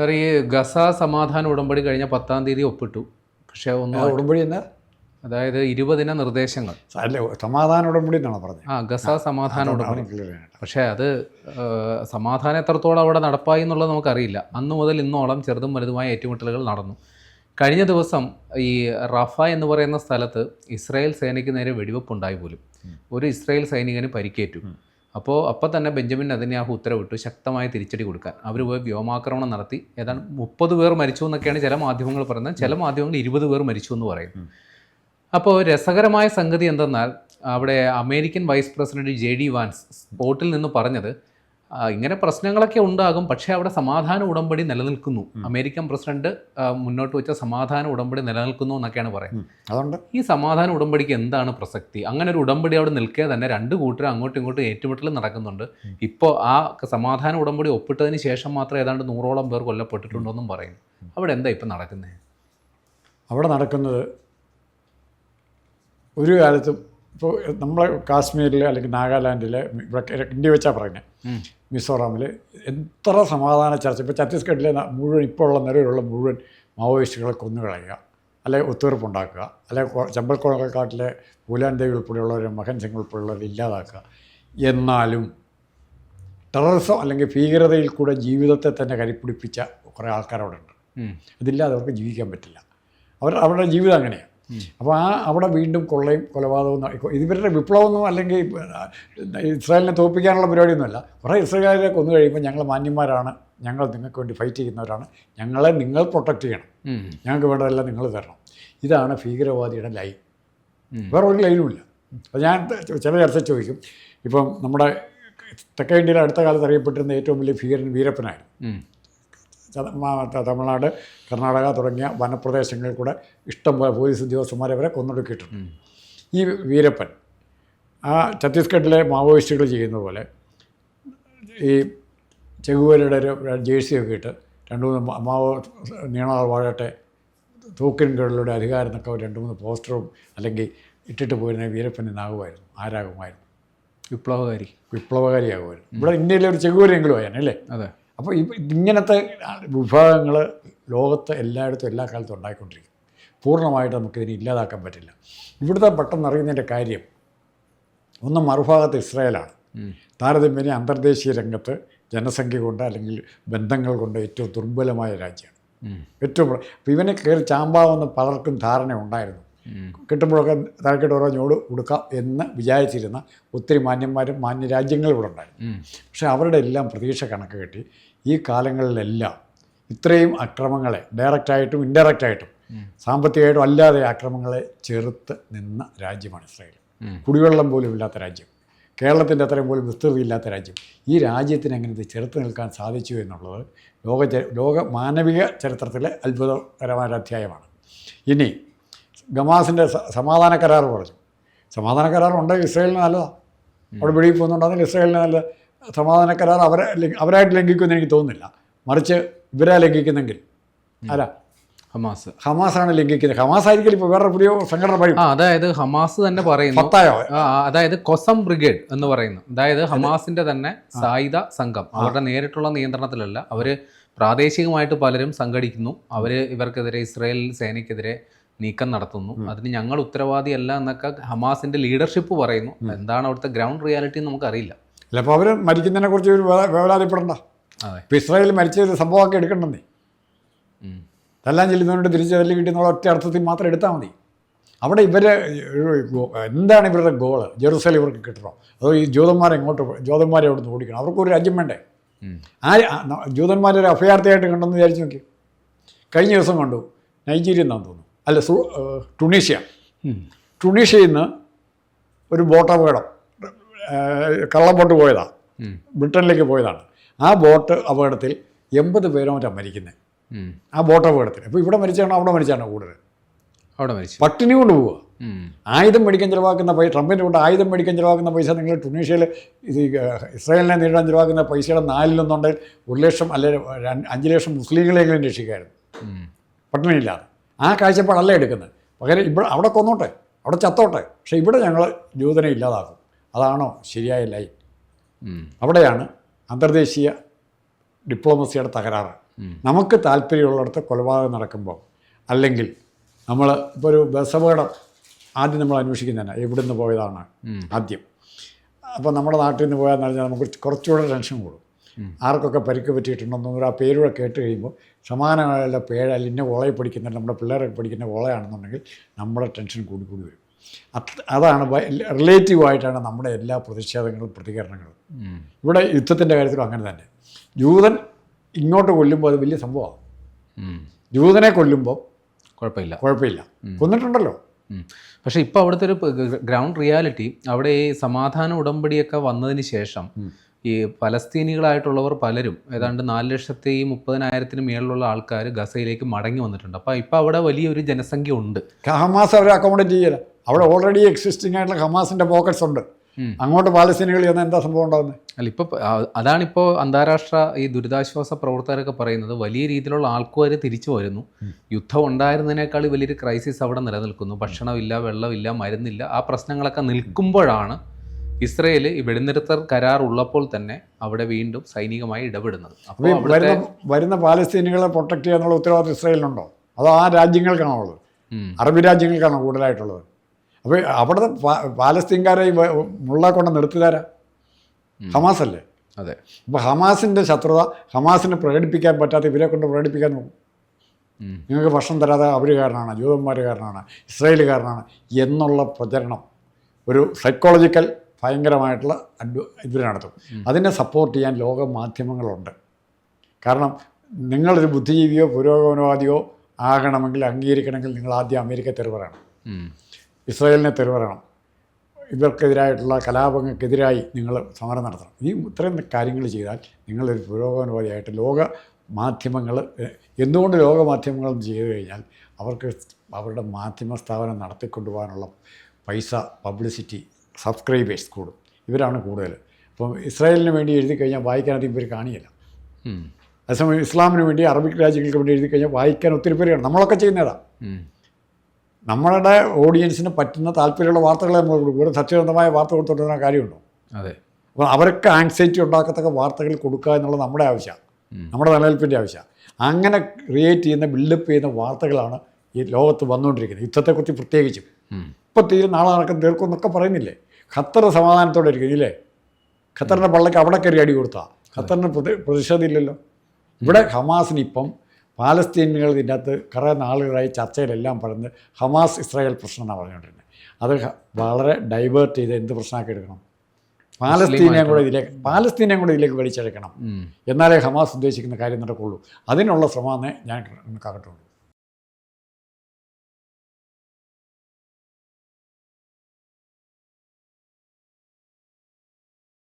Sir ഈ Gaza സമാധാന ഉടമ്പടി കഴിഞ്ഞ പത്താം തീയതി ഒപ്പിട്ടു. പക്ഷേ ഒന്ന് ഉടമ്പടി എന്നാ? അതായത് ഇരുപതിന നിർദ്ദേശങ്ങൾ. സമാധാന ഉടമ്പടി എന്നാണ് പറഞ്ഞത്? ആ ഗസ സമാധാന ഉടമ്പടി. പക്ഷേ അത് സമാധാനം എത്രത്തോളം അവിടെ നടപ്പായി എന്നുള്ളത് നമുക്കറിയില്ല. അന്ന് മുതൽ ഇന്നോളം ചെറുതും വലുതുമായ ഏറ്റുമുട്ടലുകൾ നടന്നു. കഴിഞ്ഞ ദിവസം ഈ റഫ എന്ന് പറയുന്ന സ്ഥലത്ത് ഇസ്രായേൽ സേനയ്ക്ക് നേരെ വെടിവെപ്പുണ്ടായി പോലും. ഒരു ഇസ്രായേൽ സൈനികന് പരിക്കേറ്റു. അപ്പോൾ അപ്പോൾ തന്നെ ബെഞ്ചമിൻ നെതന്യാഹു ഉത്തരവിട്ടു ശക്തമായ തിരിച്ചടി കൊടുക്കാൻ. അവർ പോയി വ്യോമാക്രമണം നടത്തി. ഏതാണ്ട് മുപ്പത് പേർ മരിച്ചു എന്നൊക്കെയാണ് ചില മാധ്യമങ്ങൾ പറയുന്നത്. ചില മാധ്യമങ്ങൾ ഇരുപത് പേർ മരിച്ചു എന്ന് പറയുന്നു. അപ്പോൾ രസകരമായ സംഗതി എന്തെന്നാൽ അവിടെ American vice president J D Vance സ്പോട്ടിൽ നിന്ന് പറഞ്ഞത് ഇങ്ങനെ പ്രശ്നങ്ങളൊക്കെ ഉണ്ടാകും. പക്ഷേ അവിടെ സമാധാന ഉടമ്പടി നിലനിൽക്കുന്നു. അമേരിക്കൻ പ്രസിഡന്റ് മുന്നോട്ട് വെച്ച സമാധാന ഉടമ്പടി നിലനിൽക്കുന്നു എന്നൊക്കെയാണ് പറയുന്നത്. അതുകൊണ്ട് ഈ സമാധാന ഉടമ്പടിക്ക് എന്താണ് പ്രസക്തി? അങ്ങനെ ഒരു ഉടമ്പടി അവിടെ നിൽക്കേ തന്നെ രണ്ട് കൂട്ടർ അങ്ങോട്ടും ഇങ്ങോട്ടും ഏറ്റുമുട്ടൽ നടക്കുന്നുണ്ട്. ഇപ്പോൾ ആ സമാധാന ഉടമ്പടി ഒപ്പിട്ടതിന് ശേഷം മാത്രം ഏതാണ്ട് നൂറോളം പേർ കൊല്ലപ്പെട്ടിട്ടുണ്ടെന്നും പറയുന്നു അവിടെ എന്താ ഇപ്പം നടക്കുന്നത് അവിടെ നടക്കുന്നത് ഒരു കാലത്തും ഇപ്പോൾ നമ്മൾ കാശ്മീരിൽ അല്ലെങ്കിൽ നാഗാലാൻഡിൽ ഇവിടെ ഇന്ത്യ വെച്ചാൽ പറയുന്നത് മിസോറാമിൽ എത്ര സമാധാന ചർച്ച ഇപ്പോൾ ഛത്തീസ്ഗഡിലെ മുഴുവൻ ഇപ്പോൾ ഉള്ള നിലവിലുള്ള മുഴുവൻ മാവോയിസ്റ്റുകളെ കൊന്നുകളയുക അല്ലെങ്കിൽ ഒത്തുതീർപ്പുണ്ടാക്കുക അല്ലെങ്കിൽ ചമ്പൽക്കോളക്കാട്ടിലെ പൂലാൻ ദേവി ഉൾപ്പെടെയുള്ളവരെ മഹൻ സിംഗ് ഉൾപ്പെടെയുള്ളവരെ ഇല്ലാതാക്കുക. എന്നാലും ടെററിസം അല്ലെങ്കിൽ ഭീകരതയിൽ കൂടെ ജീവിതത്തെ തന്നെ കരിപ്പിടിപ്പിച്ച കുറേ ആൾക്കാരവിടെ ഉണ്ട്. അതില്ലാതെ അവർക്ക് ജീവിക്കാൻ പറ്റില്ല. അവർ അവരുടെ ജീവിതം അങ്ങനെയാണ് അപ്പോൾ ആ അവിടെ വീണ്ടും കൊള്ളയും കൊലപാതകവും ഇവരുടെ വിപ്ലവമൊന്നും അല്ലെങ്കിൽ ഇസ്രായേലിനെ തോൽപ്പിക്കാനുള്ള പരിപാടിയൊന്നുമല്ല. കുറേ ഇസ്രായേലിനെ കൊന്നു കഴിയുമ്പോൾ ഞങ്ങൾ മാന്യന്മാരാണ്. ഞങ്ങൾ നിങ്ങൾക്ക് വേണ്ടി ഫൈറ്റ് ചെയ്യുന്നവരാണ്. ഞങ്ങളെ നിങ്ങൾ പ്രൊട്ടക്റ്റ് ചെയ്യണം. ഞങ്ങൾക്ക് വേണ്ടതെല്ലാം നിങ്ങൾ തരണം. ഇതാണ് ഭീകരവാദിയുടെ ലൈൻ. വേറെ ഒരു ലൈനുമില്ല അപ്പോൾ ഞാൻ ചില ചർച്ച ചോദിക്കും. ഇപ്പം നമ്മുടെ തെക്കേ ഇന്ത്യയിൽ അടുത്ത കാലത്ത് അറിയപ്പെട്ടിരുന്ന ഏറ്റവും വലിയ ഭീകരൻ വീരപ്പനായിരുന്നു. തമിഴ്നാട് കർണാടക തുടങ്ങിയ വനപ്രദേശങ്ങളിൽ കൂടെ ഇഷ്ടം പോലെ പോലീസ് ഉദ്യോഗസ്ഥന്മാരെ വരെ കൊന്നൊടുക്കിയിട്ടുണ്ട്. ഈ വീരപ്പൻ ആ ഛത്തീസ്ഗഡിലെ മാവോയിസ്റ്റുകൾ ചെയ്യുന്ന പോലെ ഈ ചെകുവേലയുടെ ഒരു ജേഴ്സിയൊക്കെ ഇട്ട് രണ്ട് മൂന്ന് മാവോ നീണാർ വാഴട്ടെ തൂക്കിൻകളിലൂടെ അധികാരം എന്നൊക്കെ രണ്ട് മൂന്ന് പോസ്റ്ററും അല്ലെങ്കിൽ ഇട്ടിട്ട് പോയിരുന്ന വീരപ്പൻ ഇന്നാകുമായിരുന്നു ആരാകുമായിരുന്നു? വിപ്ലവകാരി. വിപ്ലവകാരിയാകുമായിരുന്നു. ഇവിടെ ഇന്ത്യയിലെ ഒരു ചെകുവേരെങ്കിലും ആയാണ് അല്ലേ അതെ. അപ്പോൾ ഇങ്ങനത്തെ വിഭാഗങ്ങൾ ലോകത്ത് എല്ലായിടത്തും എല്ലാ കാലത്തും ഉണ്ടായിക്കൊണ്ടിരിക്കും. പൂർണമായിട്ട് നമുക്കിതിനെ ഇല്ലാതാക്കാൻ പറ്റില്ല. ഇവിടുത്തെ പെട്ടെന്ന് അറിയുന്നതിന്റെ കാര്യം ഒന്ന് മറുഭാഗത്ത് ഇസ്രായേലാണ്. താരതമ്യേന അന്തർദേശീയ രംഗത്ത് ജനസംഖ്യ കൊണ്ട് അല്ലെങ്കിൽ ബന്ധങ്ങൾ കൊണ്ട് ഏറ്റവും ദുർബലമായ രാജ്യമാണ്. ഏറ്റവും അപ്പോൾ ഇവനെ കയറി ചാമ്പാവെന്ന് പലർക്കും ധാരണ ഉണ്ടായിരുന്നു. കിട്ടുമ്പോഴൊക്കെ തലക്കെട്ട് ഓരോ ഞോട് കൊടുക്കാം എന്ന് വിചാരിച്ചിരുന്ന ഒത്തിരി മാന്യന്മാരും മാന്യ രാജ്യങ്ങളും ഇവിടെ ഉണ്ടായിരുന്നു. പക്ഷേ അവരുടെ എല്ലാം പ്രതീക്ഷ കണക്ക് കെട്ടി ഈ കാലങ്ങളിലെല്ലാം ഇത്രയും അക്രമങ്ങളെ ഡയറക്റ്റായിട്ടും ഇൻഡയറക്റ്റായിട്ടും സാമ്പത്തികമായിട്ടും അല്ലാതെ അക്രമങ്ങളെ ചെറുത്ത് നിന്ന രാജ്യമാണ് ഇസ്രായേൽ. കുടിവെള്ളം പോലും ഇല്ലാത്ത രാജ്യം. കേരളത്തിന്റെ അത്രയും പോലും വിസ്തൃതി ഇല്ലാത്ത രാജ്യം. ഈ രാജ്യത്തിന് എങ്ങനെ ഇത് ചെറുത്ത് നിൽക്കാൻ സാധിച്ചു എന്നുള്ളത് ലോക ലോക മാനവിക ചരിത്രത്തിലെ അത്ഭുതകരമായ ഒരു അധ്യായമാണ്. ഇനി ഗമാസിന്റെ സമാധാന കരാർ പറഞ്ഞു. സമാധാന കരാർ ഉണ്ടെങ്കിൽ ഇസ്രായേലിന് നല്ലതാണ് അവിടെ വെളിയിൽ പോകുന്നുണ്ടെങ്കിൽ ഇസ്രായേലിന് നല്ല സമാധാന കരാർ അവരെ അവരായിട്ട് ലംഘിക്കുമെന്ന് എനിക്ക് തോന്നുന്നില്ല. മറിച്ച് ഇവരെ ലംഘിക്കുന്നെങ്കിൽ. ആരാ? ഹമാസ്. ആണ് ലംഘിക്കുന്നത്. ഹമാസ് ആയിരിക്കും ഇപ്പോൾ വേറെ പുതിയ സംഘടന പറയും. അതായത് ഹമാസ് തന്നെ പറയുന്നു. പത്തായോ അതായത് കൊസം ബ്രിഗേഡ് എന്ന് പറയുന്നു. അതായത് ഹമാസിന്റെ തന്നെ സായുധ സംഘം. അവരുടെ നേരിട്ടുള്ള നിയന്ത്രണത്തിലല്ല. അവർ പ്രാദേശികമായിട്ട് പലരും സംഘടിക്കുന്നു. അവർ ഇവർക്കെതിരെ ഇസ്രായേൽ സേനയ്ക്കെതിരെ നീക്കം നടത്തുന്നു. അതിന് ഞങ്ങൾ ഉത്തരവാദിയല്ല എന്നൊക്കെ ഹമാസിന്റെ ലീഡർഷിപ്പ് പറയുന്നു. എന്താണ് അവിടുത്തെ ഗ്രൗണ്ട് റിയാലിറ്റി നമുക്ക് നമുക്കറിയില്ല. അല്ല അപ്പോൾ അവർ മരിക്കുന്നതിനെ കുറിച്ച് ഒരു വേവലാതിപ്പെടണ്ട. അതെ. ഇപ്പോൾ ഇസ്രായേൽ മരിച്ചൊരു സംഭവമൊക്കെ എടുക്കണ്ടെന്നേ. തല്ലാൻ ചെല്ലുന്നതുകൊണ്ട് തിരിച്ച് തല്ലി കിട്ടുന്നുള്ള ഒറ്റ അർത്ഥത്തിൽ മാത്രം എടുത്താൽ മതി. അവിടെ ഇവരെ എന്താണ് ഇവരുടെ ഗോൾ? ജെറുസലേം ഇവർക്ക് കിട്ടണം? അതോ ഈ ജൂതന്മാരെ ഇങ്ങോട്ട് ജ്യൂതന്മാരെ ജൂതന്മാരെ അവിടെ നിന്ന് ഓടിക്കണം അവർക്കൊരു രാജ്യം വേണ്ടേ? ആ ജൂതന്മാരെ ഒരു അഭയാർത്ഥിയായിട്ട് കണ്ടെന്ന് വിചാരിച്ചു നോക്കി. കഴിഞ്ഞ ദിവസം കണ്ടു നൈജീരിയ എന്നാന്ന് തോന്നുന്നു. അല്ല സു ടുണീഷ്യ. ടുണീഷ്യയിൽ നിന്ന് ഒരു ബോട്ട് അപകടം കള്ളബോട്ട് പോയതാണ്. ബ്രിട്ടനിലേക്ക് പോയതാണ്. ആ ബോട്ട് അപകടത്തിൽ എൺപത് പേരോ മറ്റാണ് മരിക്കുന്നത്. ആ ബോട്ട് അപകടത്തിൽ. അപ്പോൾ ഇവിടെ മരിച്ചാണോ അവിടെ മരിച്ചാണോ കൂടുതൽ? അവിടെ മരിച്ചു. പട്ടിണി കൊണ്ട് പോവുക ആയുധം മേടിക്കാൻ ചിലവാക്കുന്ന പൈസ ട്രംപിന്റെ കൊണ്ട് ആയുധം മേടിക്കാൻ ചിലവാക്കുന്ന പൈസ നിങ്ങൾ ടുണീഷ്യയിൽ ഇത് ഇസ്രായേലിനെ നേരിടാൻ ചിലവാക്കുന്ന പൈസയുടെ നാലിലൊന്നുണ്ടെങ്കിൽ ഒരു ലക്ഷം അല്ലെങ്കിൽ അഞ്ച് ലക്ഷം മുസ്ലിങ്ങളെങ്കിലും രക്ഷിക്കായിരുന്നു. പട്ടിണിയില്ലാതെ. ആ കാഴ്ചപ്പാടല്ല എടുക്കുന്നത്? പകരം ഇവിടെ അവിടെ കൊന്നോട്ടെ. അവിടെ ചത്തോട്ടെ. പക്ഷേ ഇവിടെ ഞങ്ങൾ ജൂതനെ ഇല്ലാതാക്കും. അതാണോ ശരിയായ ലൈൻ? അവിടെയാണ് അന്തർദേശീയ ഡിപ്ലോമസിയുടെ തകരാറ്. നമുക്ക് താല്പര്യമുള്ളിടത്ത് കൊലപാതകം നടക്കുമ്പോൾ അല്ലെങ്കിൽ നമ്മൾ ഇപ്പോൾ ഒരു ബസ് അപകടം ആദ്യം നമ്മൾ അന്വേഷിക്കുന്നതന്നെ എവിടെ നിന്ന് പോയതാണ് ആദ്യം. അപ്പോൾ നമ്മുടെ നാട്ടിൽ നിന്ന് പോയാന്ന് പറഞ്ഞാൽ നമുക്ക് കുറച്ചുകൂടെ ടെൻഷൻ കൂടും. ആർക്കൊക്കെ പരിക്ക് പറ്റിയിട്ടുണ്ടെന്നൊന്നും ആ പേരൂടെ കേട്ട് കഴിയുമ്പോൾ സമാനമായ പേഴ അല്ലെങ്കിൽ ഇന്ന കോളേജ് പഠിക്കുന്ന നമ്മുടെ പിള്ളേരൊക്കെ പഠിക്കുന്ന കോളേജാണെന്നുണ്ടെങ്കിൽ നമ്മുടെ ടെൻഷൻ കൂടി കൂടി വരും. അതാണ് റിലേറ്റീവായിട്ടാണ് നമ്മുടെ എല്ലാ പ്രതിഷേധങ്ങളും പ്രതികരണങ്ങളും. ഇവിടെ യുദ്ധത്തിന്റെ കാര്യത്തിലും അങ്ങനെ തന്നെ. ജൂതൻ ഇങ്ങോട്ട് കൊല്ലുമ്പോൾ അത് വലിയ സംഭവമാണ്. ജൂതനെ കൊല്ലുമ്പോൾ കുഴപ്പമില്ല. കുഴപ്പമില്ല. കൊന്നിട്ടുണ്ടല്ലോ. പക്ഷേ ഇപ്പോൾ അവിടുത്തെ ഒരു ഗ്രൗണ്ട് റിയാലിറ്റി അവിടെ ഈ സമാധാന ഉടമ്പടിയൊക്കെ വന്നതിന് ശേഷം ഈ പലസ്തീനികളായിട്ടുള്ളവർ പലരും ഏതാണ്ട് നാല് ലക്ഷത്തി മുപ്പതിനായിരത്തിന് മേളിലുള്ള ആൾക്കാർ ഗസയിലേക്ക് മടങ്ങി വന്നിട്ടുണ്ട്. അപ്പോൾ ഇപ്പോൾ അവിടെ വലിയൊരു ജനസംഖ്യ ഉണ്ട്. ഹമാസ് അവരെ അക്കോമഡേറ്റ് ചെയ്യല. അവിടെ ഓൾറെഡി എക്സിസ്റ്റിംഗ് ആയിട്ടുള്ള ഹമാസിന്റെ പോക്കറ്റ്സ് ഉണ്ട്. അങ്ങോട്ട് പാലസ്തീനികൾ ചെന്നാൽ എന്താ സംഭവം ഉണ്ടാകുന്നത് അല്ല ഇപ്പോൾ അതാണിപ്പോൾ അന്താരാഷ്ട്ര ഈ ദുരിതാശ്വാസ പ്രവർത്തകരൊക്കെ പറയുന്നത്. വലിയ രീതിയിലുള്ള ആൾക്കാർ തിരിച്ചു വരുന്നു. യുദ്ധം ഉണ്ടായിരുന്നതിനേക്കാൾ വലിയൊരു ക്രൈസിസ് അവിടെ നിലനിൽക്കുന്നു. ഭക്ഷണമില്ല വെള്ളമില്ല മരുന്നില്ല. ആ പ്രശ്നങ്ങളൊക്കെ നിൽക്കുമ്പോഴാണ് ഇസ്രയേൽ ഈ വെടിനിർത്തൽ കരാർ ഉള്ളപ്പോൾ തന്നെ അവിടെ വീണ്ടും സൈനികമായി ഇടപെടുന്നത്. അപ്പോൾ വരുന്ന വരുന്ന പാലസ്തീനികളെ പ്രൊട്ടക്ട് ചെയ്യാനുള്ള ഉത്തരവാദിത്വം ഇസ്രയേലിനുണ്ടോ? അതോ ആ രാജ്യങ്ങൾക്കാണോ ഉള്ളത്? അറബ് രാജ്യങ്ങൾക്കാണോ കൂടുതലായിട്ടുള്ളത്? അപ്പോൾ അവിടെ പാലസ്തീൻകാരെ മുള്ള കൊണ്ട് നിർത്തിതാരാ ഹമാസ് അല്ലേ അതെ. അപ്പോൾ ഹമാസിന്റെ ശത്രുത ഹമാസിനെ പ്രകടിപ്പിക്കാൻ പറ്റാത്ത ഇവരെ കൊണ്ട് പ്രകടിപ്പിക്കാൻ നോക്കും നിങ്ങൾക്ക് ഭക്ഷണം തരാതെ അവർ കാരണമാണ് ജൂതന്മാർ കാരണമാണ് ഇസ്രായേൽ കാരണമാണ് എന്നുള്ള പ്രചരണം. ഒരു സൈക്കോളജിക്കൽ ഭയങ്കരമായിട്ടുള്ള അഡ്വ ഇത് നടത്തും. അതിനെ സപ്പോർട്ട് ചെയ്യാൻ ലോക മാധ്യമങ്ങളുണ്ട്. കാരണം നിങ്ങളൊരു ബുദ്ധിജീവിയോ പുരോഗമനവാദിയോ ആകണമെങ്കിൽ അംഗീകരിക്കണമെങ്കിൽ നിങ്ങൾ ആദ്യം അമേരിക്ക തെരുവറണം. ഇസ്രായേലിനെ തെരുവറണം ഇവർക്കെതിരായിട്ടുള്ള കലാപങ്ങൾക്കെതിരായി നിങ്ങൾ സമരം നടത്തണം. ഈ ഇത്രയും കാര്യങ്ങൾ ചെയ്താൽ നിങ്ങളൊരു പുരോഗമനവാദിയായിട്ട് ലോക മാധ്യമങ്ങൾ എന്തുകൊണ്ട് ലോക മാധ്യമങ്ങൾ ചെയ്തു കഴിഞ്ഞാൽ അവർക്ക് അവരുടെ മാധ്യമ സ്ഥാപനം നടത്തിക്കൊണ്ടുപോകാനുള്ള പൈസ പബ്ലിസിറ്റി സബ്സ്ക്രൈബേഴ്സ് കൂടും. ഇവരാണ് കൂടുതൽ അപ്പം ഇസ്രായേലിന് വേണ്ടി എഴുതി കഴിഞ്ഞാൽ വായിക്കാൻ അധികം പേര് കാണിയില്ല. അതേസമയം ഇസ്ലാമിന് വേണ്ടി അറബിക് രാജ്യങ്ങൾക്ക് വേണ്ടി എഴുതി കഴിഞ്ഞാൽ വായിക്കാൻ ഒത്തിരി പേരാണ് നമ്മളൊക്കെ ചെയ്യുന്നതാണ് ഉം. നമ്മളുടെ ഓഡിയൻസിന് പറ്റുന്ന താല്പര്യമുള്ള വാർത്തകളെ നമ്മൾ കൊടുക്കും. ഒരു സത്യസന്ധമായ വാർത്ത കൊടുത്തോണ്ടിരുന്ന കാര്യമുണ്ടോ? അതെ. അപ്പോൾ അവർക്ക് ആങ്സൈറ്റി ഉണ്ടാക്കത്തക്ക വാർത്തകൾ കൊടുക്കുക എന്നുള്ളത് നമ്മുടെ ആവശ്യമാണ് നമ്മുടെ നിലനിൽപ്പിന്റെ ആവശ്യമാണ് അങ്ങനെ ക്രിയേറ്റ് ചെയ്യുന്ന ബിൽഡപ്പ് ചെയ്യുന്ന വാർത്തകളാണ് ഈ ലോകത്ത് വന്നുകൊണ്ടിരിക്കുന്നത്. യുദ്ധത്തെക്കുറിച്ച് പ്രത്യേകിച്ചും. ഇപ്പോൾ തീരെ നാളെ നടക്കുന്ന തീർക്കും എന്നൊക്കെ പറയുന്നില്ലേ? ഖത്തർ സമാധാനത്തോടെ ഇരിക്കും ഇല്ലേ? ഖത്തറിന്റെ പള്ളക്ക് അവിടെ കയറി അടി കൊടുത്താൽ ഖത്തറിന് പ്രതി പ്രതിഷേധമില്ലല്ലോ. ഇവിടെ ഹമാസിന് ഇപ്പം പാലസ്തീനുകൾ ഇതിന്റെ അകത്ത് കുറേ നാളുകളായി ചർച്ചയിലെല്ലാം പറഞ്ഞ് ഹമാസ് ഇസ്രായേൽ പ്രശ്നം എന്നാണ് പറഞ്ഞുകൊണ്ടിരുന്നത് അത് വളരെ ഡൈവേർട്ട് ചെയ്ത് എന്ത് പ്രശ്നമാക്കി എടുക്കണം? പാലസ്തീനെയും കൂടെ ഇതിലേക്ക് പാലസ്തീനെയും കൂടെ ഇതിലേക്ക് വലിച്ചെടുക്കണം. എന്നാലേ ഹമാസ് ഉദ്ദേശിക്കുന്ന കാര്യം നടക്കുള്ളൂ. അതിനുള്ള ശ്രമമെന്നേ ഞാൻ കണക്കാക്കട്ടുള്ളൂ